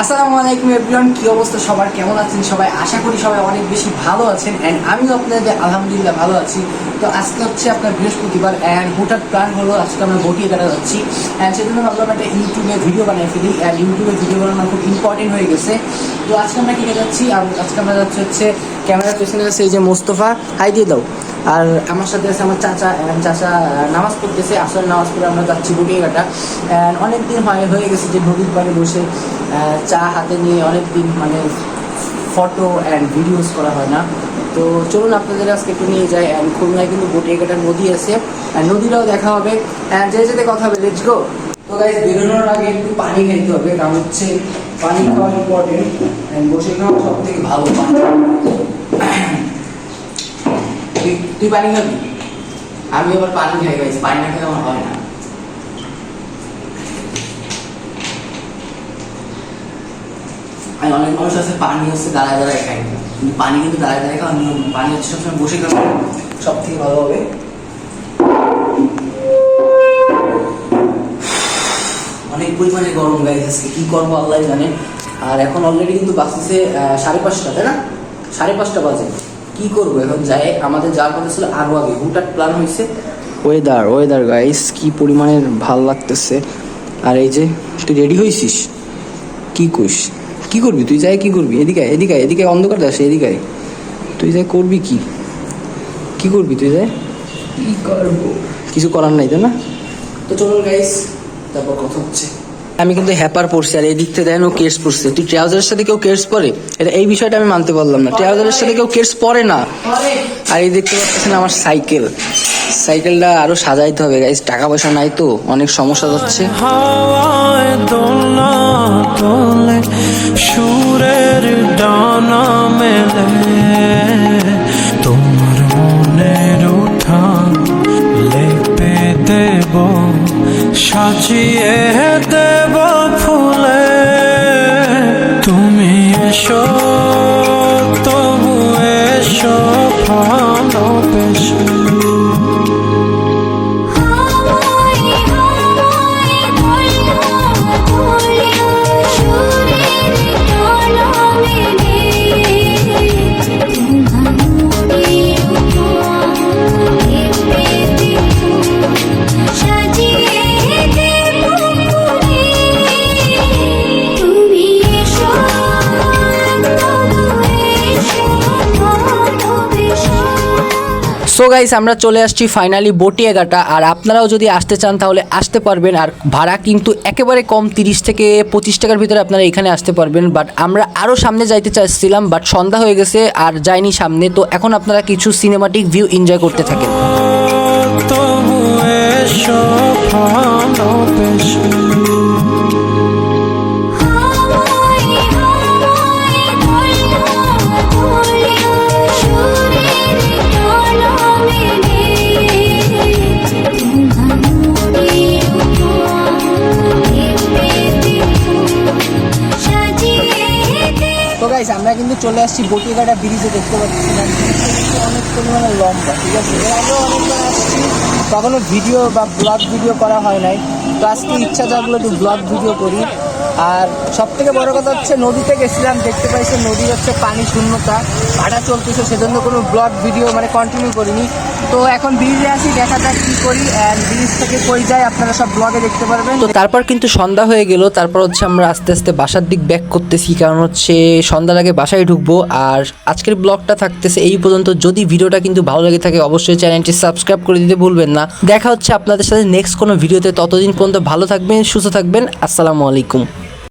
আসসালামু আলাইকুম এভরিওয়ান, কি অবস্থা? সবার কেমন আছেন? সবাই আশা করি সবাই অনেক বেশি ভালো আছেন অ্যান্ড আমিও আপনাদের আলহামদুলিল্লাহ ভালো আছি। তো আজকে হচ্ছে আপনার বৃহস্পতিবার অ্যান্ড হঠাৎ প্ল্যান হলো, আজকে আমরা বটিয়ে কাটা যাচ্ছি অ্যান্ড সেজন্য ভাবলাম একটা ইউটিউবে ভিডিও বানিয়ে ফেলি। অ্যান্ড ইউটিউবে ভিডিও বানানো খুব ইম্পর্টেন্ট হয়ে গেছে। তো আজকে আমরা কেটে যাচ্ছি আর আজকে আমরা যাচ্ছি হচ্ছে ক্যামেরার পেছনে আছে এই যে মোস্তফা। হাই দিয়ে দাও। আর আমার সাথে আছে আমার চাচা, and চাচা নামাজ পড়তেছে আসলে নামাজ পড়ে আমরা যাচ্ছি বটিয়ে কাটা অ্যান্ড অনেক দিন হয়, হয়ে গেছে যে নদীর পাড়ে বসে চা হাতে নিয়ে অনেক দিন মানে ফটো অ্যান্ড ভিডিওস করা হয় না। তো চলুন আপনাদের আজকে একটু নিয়ে যাই অ্যান্ড খুলনায় কিন্তু বটিয়ে কাটার নদী আছে। আর নদীটাও দেখা হবে। অ্যান্ড যে যেতে কথা হবে লেটস গো তো গাইজ বেরোনোর আগে একটু পানি খাইতে হবে, কারণ হচ্ছে পানি খাওয়া ইম্পর্টেন্ট অ্যান্ড বসে খাওয়া সব থেকে ভালো পানি। তুই তুই পানি খাবি? আমি আবার পানি খাই গাইছি পানি না খেলে আমার হয় না। আমি অনেক মানুষ আছে, পানি হচ্ছে দাঁড়ায় দাঁড়ায় খাই কিন্তু পানি কিন্তু দাঁড়ায় দাঁড়ায় খাওয়া পানি হচ্ছে সবসময় বসে খাওয়া। সব থেকে ভালো হবে। অনেক পরিমাণে গরম গাইজ আজকে কি করব আল্লাহ জানে। আর এখন অলরেডি কিন্তু বাঁচতেছে সাড়ে পাঁচটা, তাই না? সাড়ে পাঁচটা বাজে। কি করব? এখন যাই আমাদের যাওয়ার কথা ছিল আরও আগে। হুটার প্ল্যান হয়েছে ওয়েদার ওয়েদার গাইস কি পরিমাণে ভালো লাগতেছে। আর এই যে তুই রেডি হয়েছিস কি কইস? কি করবি? তুই যাই কি করবি? এদিকে এদিকে এদিকে অন্ধকার দাস এদিকে তুই যাই করবি কি? কি করবি তুই যাই? কি করব? কিছু করার নাই তাই না? তো চলুন গাইস তারপর কথা হচ্ছে। আমি কিন্তু হ্যাপার পড়ছি আর এই দিক থেকে দেখেন ও কেস পড়ছে। তুই ট্রাউজারের সাথে কেউ কেস পরে? এটা এই বিষয়টা আমি মানতে পারলাম না। ট্রাউজারের সাথে কেউ কেস পরে না। আর এই দেখতে পাচ্ছেন আমার সাইকেল। সাইকেলটা আরও সাজাইতে হবে গাইস টাকা পয়সা নাই তো, অনেক সমস্যা দোলনা সুরের ডানা মেলে। তোমার মনের লেপে দেব, সাজিয়ে show সো গাইস আমরা চলে আসছি ফাইনালি বটিয়াঘাটা। আর আপনারাও যদি আসতে চান, তাহলে আসতে পারবেন। আর ভাড়া কিন্তু একেবারে কম, তিরিশ থেকে পঁচিশ টাকার ভিতরে আপনারা এখানে আসতে পারবেন। বাট আমরা আরও সামনে যাইতে চাইছিলাম বাট সন্ধ্যা হয়ে গেছে আর যাইনি সামনে। তো এখন আপনারা কিছু সিনেমাটিক ভিউ এনজয় করতে থাকেন। গাইস আমরা কিন্তু চলে আসছি বটিয়াঘাটা ব্রিজে, দেখতে পাচ্ছি অনেক পরিমাণে লম্বা, ঠিক আছে? আগেও অনেকবার আসছি কখনো ভিডিও বা ব্লগ ভিডিও করা হয় নাই। তো আজকে ইচ্ছা থাকল একটু ব্লগ ভিডিও করি। আর সব থেকে বড় কথা হচ্ছে, নদীতে গেছিলাম, দেখতে পাইছে নদীর হচ্ছে পানি শূন্যতা ভাড়া চলতেছে, সেজন্য কোনো ব্লগ ভিডিও মানে কন্টিনিউ করিনি। তো এখন ব্রিজে আসি দেখা যাক কী করি। অ্যান্ড ব্রিজ থেকে কই যায় আপনারা সব ব্লগে দেখতে পারবেন। তো তারপর কিন্তু সন্ধ্যা হয়ে গেল, তারপর হচ্ছে আমরা আস্তে আস্তে বাসার দিক ব্যাক করতেছি, কারণ হচ্ছে সন্ধ্যার আগে বাসায় ঢুকবো। আর আজকের ব্লগটা থাকতেছে এই পর্যন্ত। যদি ভিডিওটা কিন্তু ভালো লেগে থাকে, অবশ্যই চ্যানেলটি সাবস্ক্রাইব করে দিতে ভুলবেন না। দেখা হচ্ছে আপনাদের সাথে নেক্সট কোনো ভিডিওতে। ততদিন পর্যন্ত ভালো থাকবেন, সুস্থ থাকবেন। আসসালামু আলাইকুম।